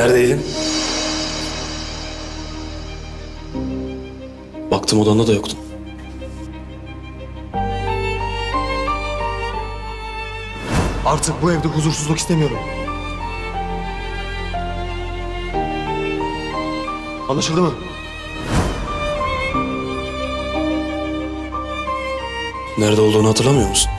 Neredeydin? Baktım odanda da yoktun. Artık bu evde huzursuzluk istemiyorum. Anlaşıldı mı? Nerede olduğunu hatırlamıyor musun?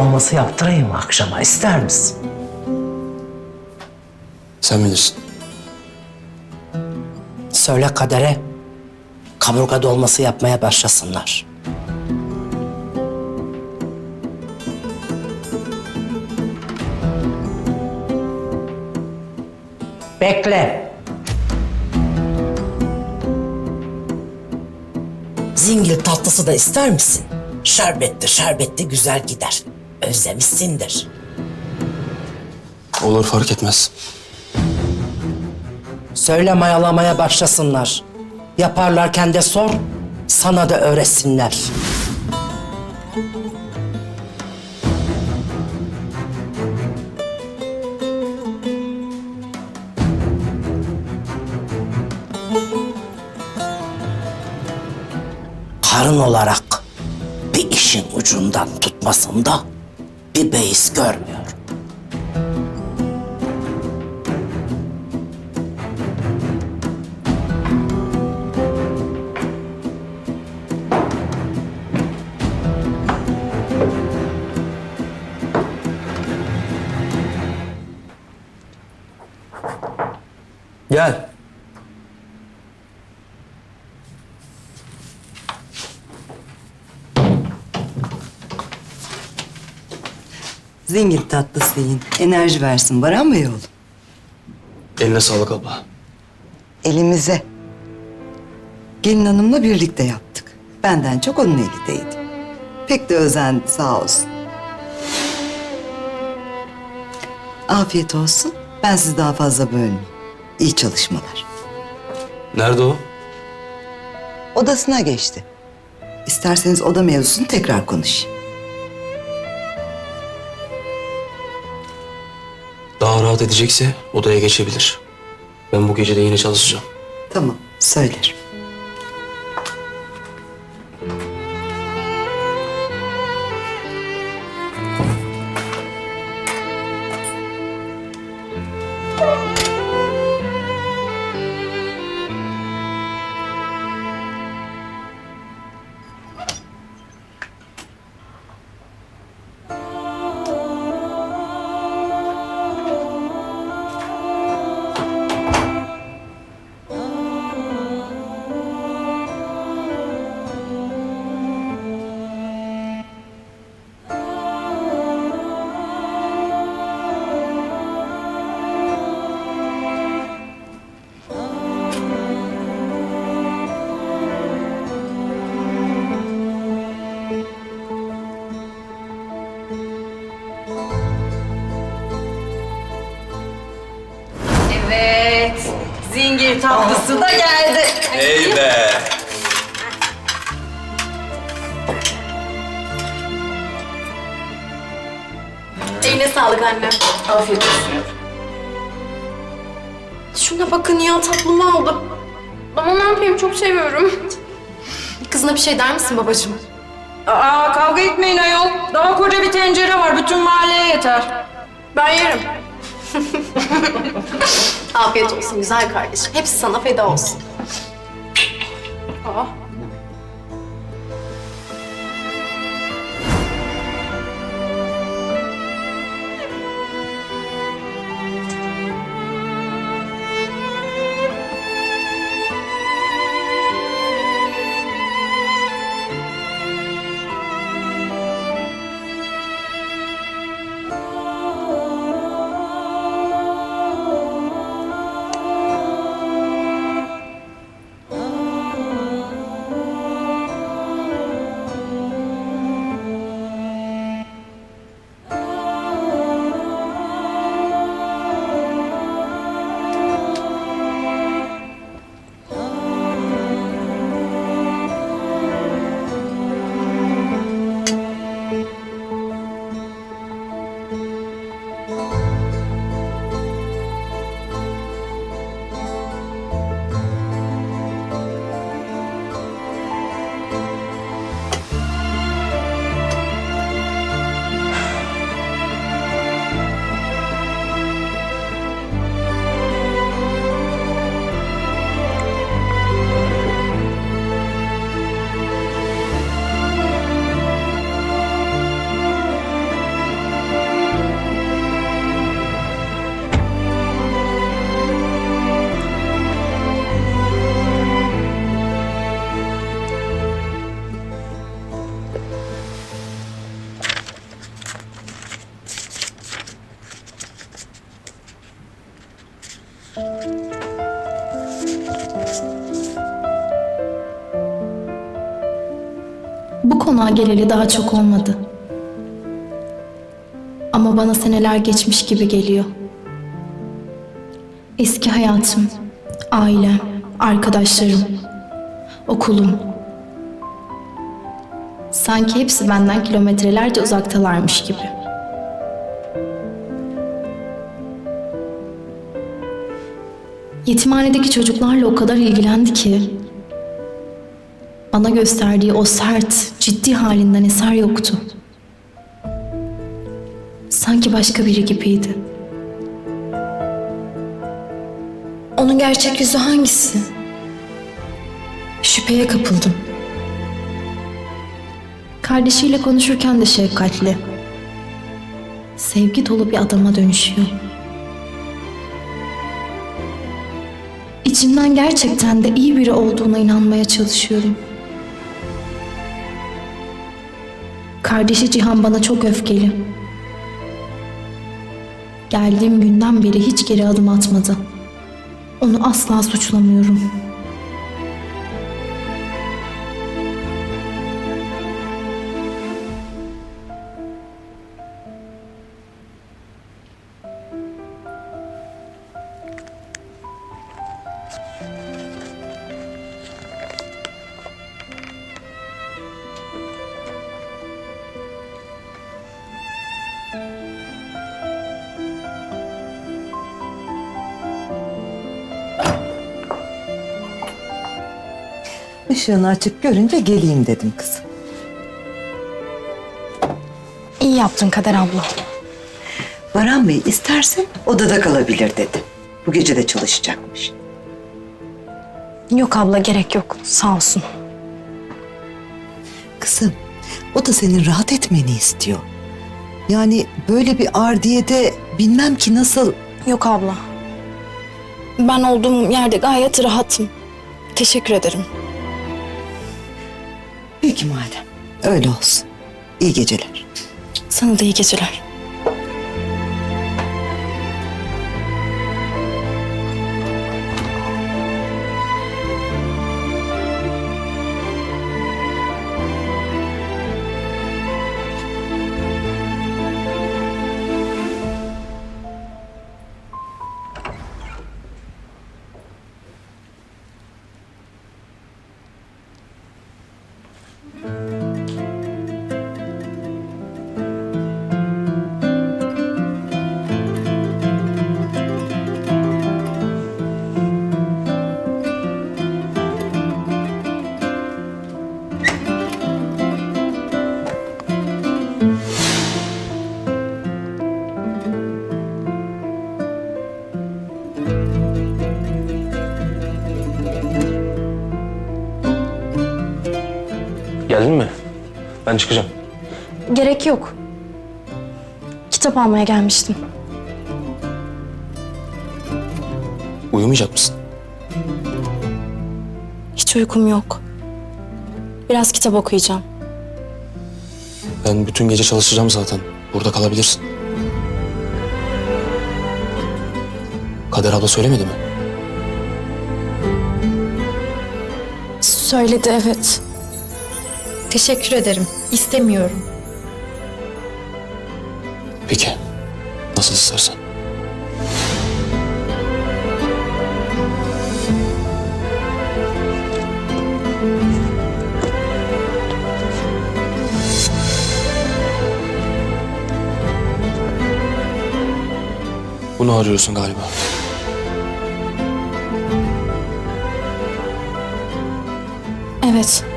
Dolması yaptırayım akşama ister misin? Sen bilirsin. Söyle kadere kaburga dolması yapmaya başlasınlar. Bekle. Zingil tatlısı da ister misin? Şerbetli şerbetli güzel gider. Özlemişsindir. Olur fark etmez. Söyle mayalamaya başlasınlar. Yaparlarken de sor, sana da öğretsinler. Karın olarak bir işin ucundan tutmasında bir beis görmüyorum. Zengin tatlısı yiyin. Enerji versin Baran Bey oğlum. Eline sağlık abla. Elimize. Gelin hanımla birlikte yaptık. Benden çok onun eli değdi. Pek de özendi sağ olsun. Afiyet olsun. Ben sizi daha fazla bölmeyeyim. İyi çalışmalar. Nerede o? Odasına geçti. İsterseniz oda mevzusunu tekrar konuşayım. Rahat edecekse odaya geçebilir. Ben bu gece de yine çalışacağım. Tamam, söylerim. Evet. Zingir tatlısı da geldi. Hey be! Eline sağlık anne. Afiyet olsun. Şuna bakın ya tatlımı aldım. Ama ne yapayım çok seviyorum. Kızına bir şey der misin babacığım? Aa kavga etmeyin ayol. Daha koca bir tencere var. Bütün mahalleye yeter. Ben yerim. Afiyet olsun güzel kardeşim. Hepsi sana feda olsun. Konağa geleli daha çok olmadı. Ama bana seneler geçmiş gibi geliyor. Eski hayatım, ailem, arkadaşlarım, okulum. Sanki hepsi benden kilometrelerce uzaktalarmış gibi. Yetimhanedeki çocuklarla o kadar ilgilendi ki bana gösterdiği o sert, ciddi halinden eser yoktu. Sanki başka biri gibiydi. Onun gerçek yüzü hangisi? Şüpheye kapıldım. Kardeşiyle konuşurken de şefkatli. Sevgi dolu bir adama dönüşüyor. İçimden gerçekten de iyi biri olduğuna inanmaya çalışıyorum. Kardeşi Cihan bana çok öfkeli. Geldiğim günden beri hiç geri adım atmadı. Onu asla suçlamıyorum. Işığını açık görünce geleyim dedim kızım. İyi yaptın Kader abla. Baran Bey istersen odada kalabilir dedi. Bu gece de çalışacakmış. Yok abla gerek yok. Sağ olsun. Kızım, o da senin rahat etmeni istiyor. Yani böyle bir ardiyede bilmem ki nasıl... Yok abla. Ben olduğum yerde gayet rahatım. Teşekkür ederim. Peki madem. Öyle olsun. İyi geceler. Sana da iyi geceler. Ben çıkacağım. Gerek yok. Kitap almaya gelmiştim. Uyumayacak mısın? Hiç uykum yok. Biraz kitap okuyacağım. Ben bütün gece çalışacağım zaten. Burada kalabilirsin. Kader abla söylemedi mi? Söyledi evet. Teşekkür ederim. İstemiyorum. Peki. Nasıl istersen. Bunu arıyorsun galiba. Evet.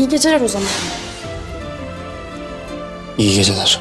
İyi geceler o zaman. İyi geceler.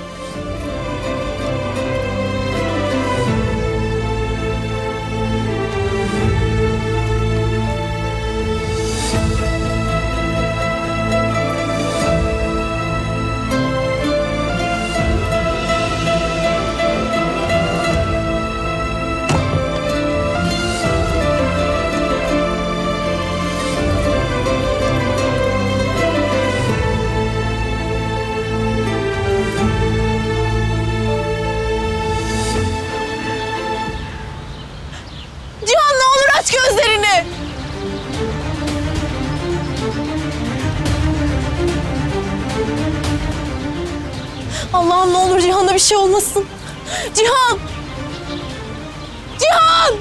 Cihan! Cihan!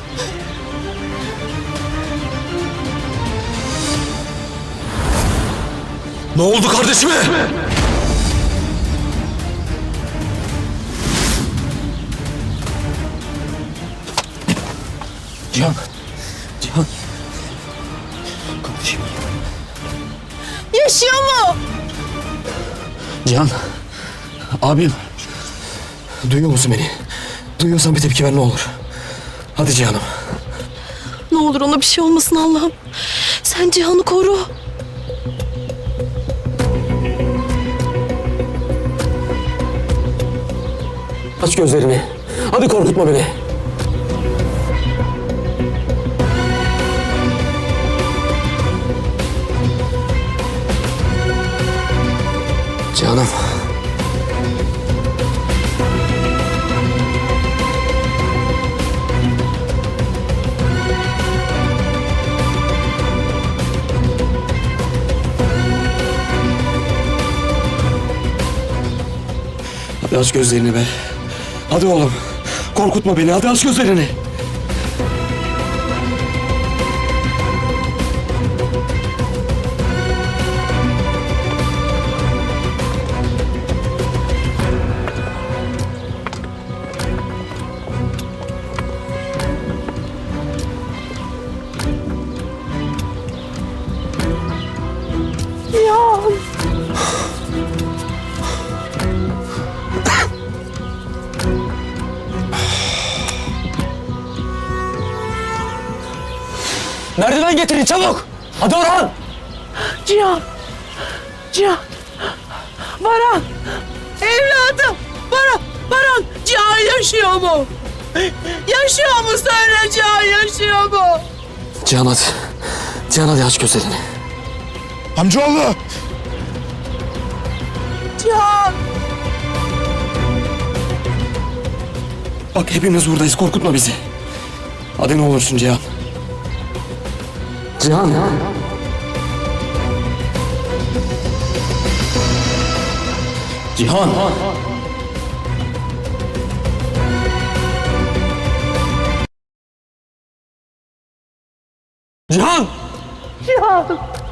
Ne oldu kardeşime? Cihan. Cihan. Kardeşim. Yaşıyor mu? Cihan. Abim. Duyuyor musun beni? Duyuyorsan bir tepki ver ne olur. Hadi Cihan'ım. Ne olur ona bir şey olmasın Allah'ım. Sen Cihan'ı koru. Aç gözlerini. Hadi korkutma beni. Canım. Hadi aç gözlerini be. Hadi oğlum. Korkutma beni. Hadi aç gözlerini. Getirin çabuk. Hadi Orhan. Cihan! Cihan! Baran! Evladım! Baran! Baran! Cihan yaşıyor mu? Yaşıyor mu söyle Cihan yaşıyor mu? Cihan hadi. Cihan hadi aç gözlerini. Amcaoğlu! Cihan! Bak hepimiz buradayız. Korkutma bizi. Hadi ne olursun Cihan. Cihan. Cihan. Cihan.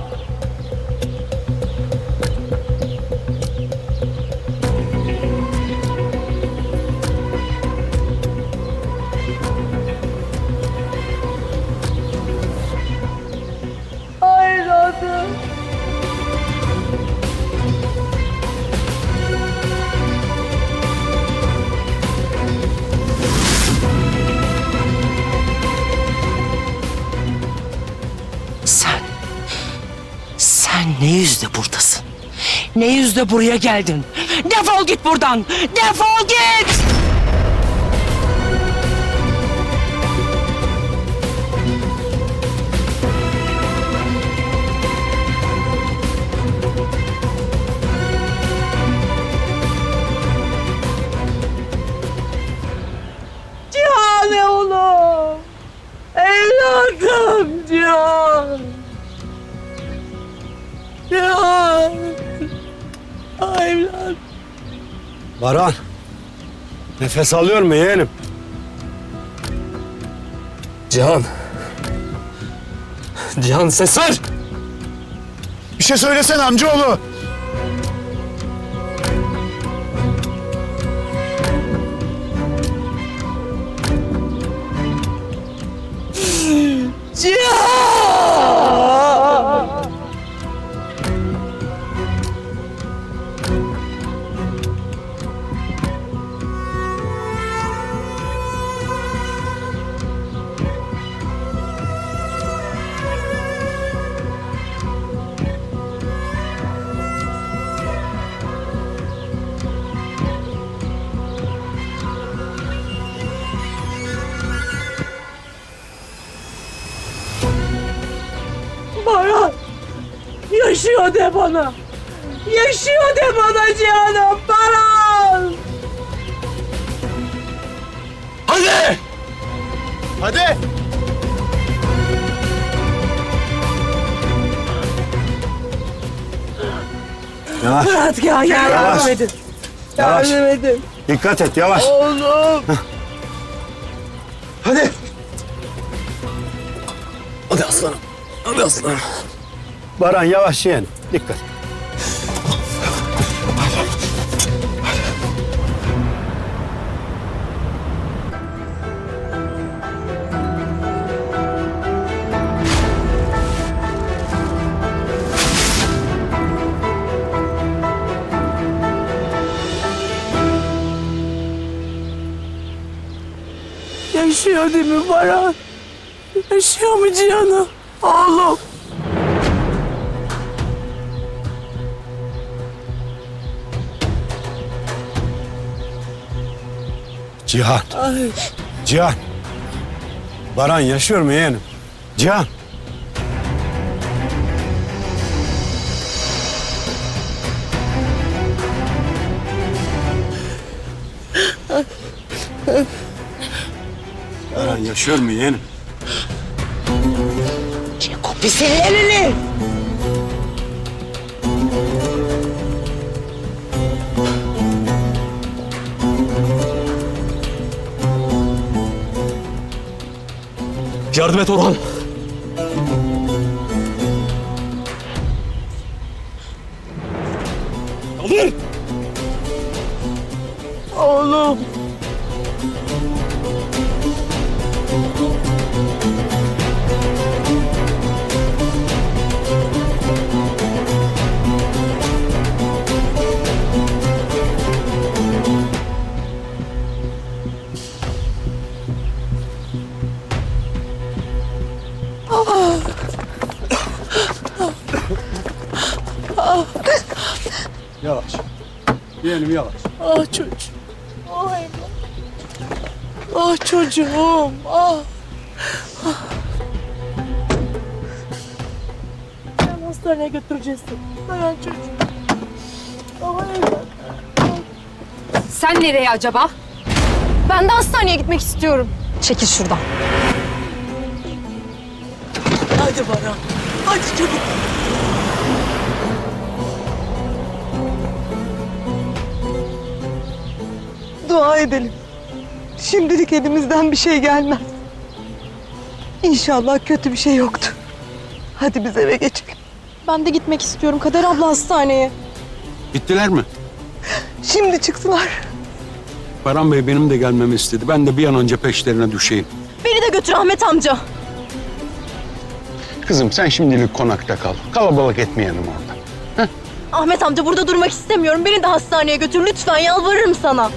Yüzle buraya geldin? Defol git buradan! Defol git! Baran. Nefes alıyor mu yeğenim? Cihan. Cihan ses ver. Bir şey söylesene amcaoğlu. Yaşıyor de bana! Yaşıyor de bana Cihan'ım! Baran! Hadi. Hadi. Murat gel gel yardım edin. Yavaş. Dikkat et yavaş. Oğlum. Hadi. Hadi aslanım. Hadi aslanım. Baran yavaş yeğenim. Dikkat. Yaşıyor değil mi Baran? Yaşıyor mu Cihan'ım? Oğlum. Cihan. Cihan. Baran yaşıyor mu yeğenim? Cihan. Baran yaşıyor mu yeğenim? Bir senin elini. Yardım et Orhan. Çocuğum. Ah. Ah. Ben hastaneye götüreceğiz seni. Dayan çocuğum. Evladım. Sen nereye acaba? Ben de hastaneye gitmek istiyorum. Çekil şuradan. Hadi Baran. Hadi çabuk. Dua edelim. Şimdilik elimizden bir şey gelmez. İnşallah kötü bir şey yoktur. Hadi biz eve geçelim. Ben de gitmek istiyorum Kader abla hastaneye. Gittiler mi? Şimdi çıksınlar. Baran Bey benim de gelmemi istedi. Ben de bir an önce peşlerine düşeyim. Beni de götür Ahmet amca. Kızım sen şimdilik konakta kal. Kalabalık etmeyelim orada. Ahmet amca burada durmak istemiyorum. Beni de hastaneye götür lütfen yalvarırım sana.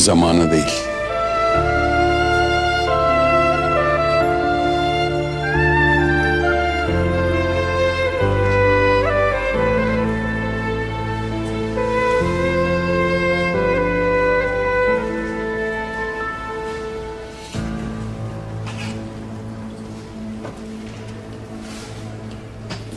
Zamanı değil.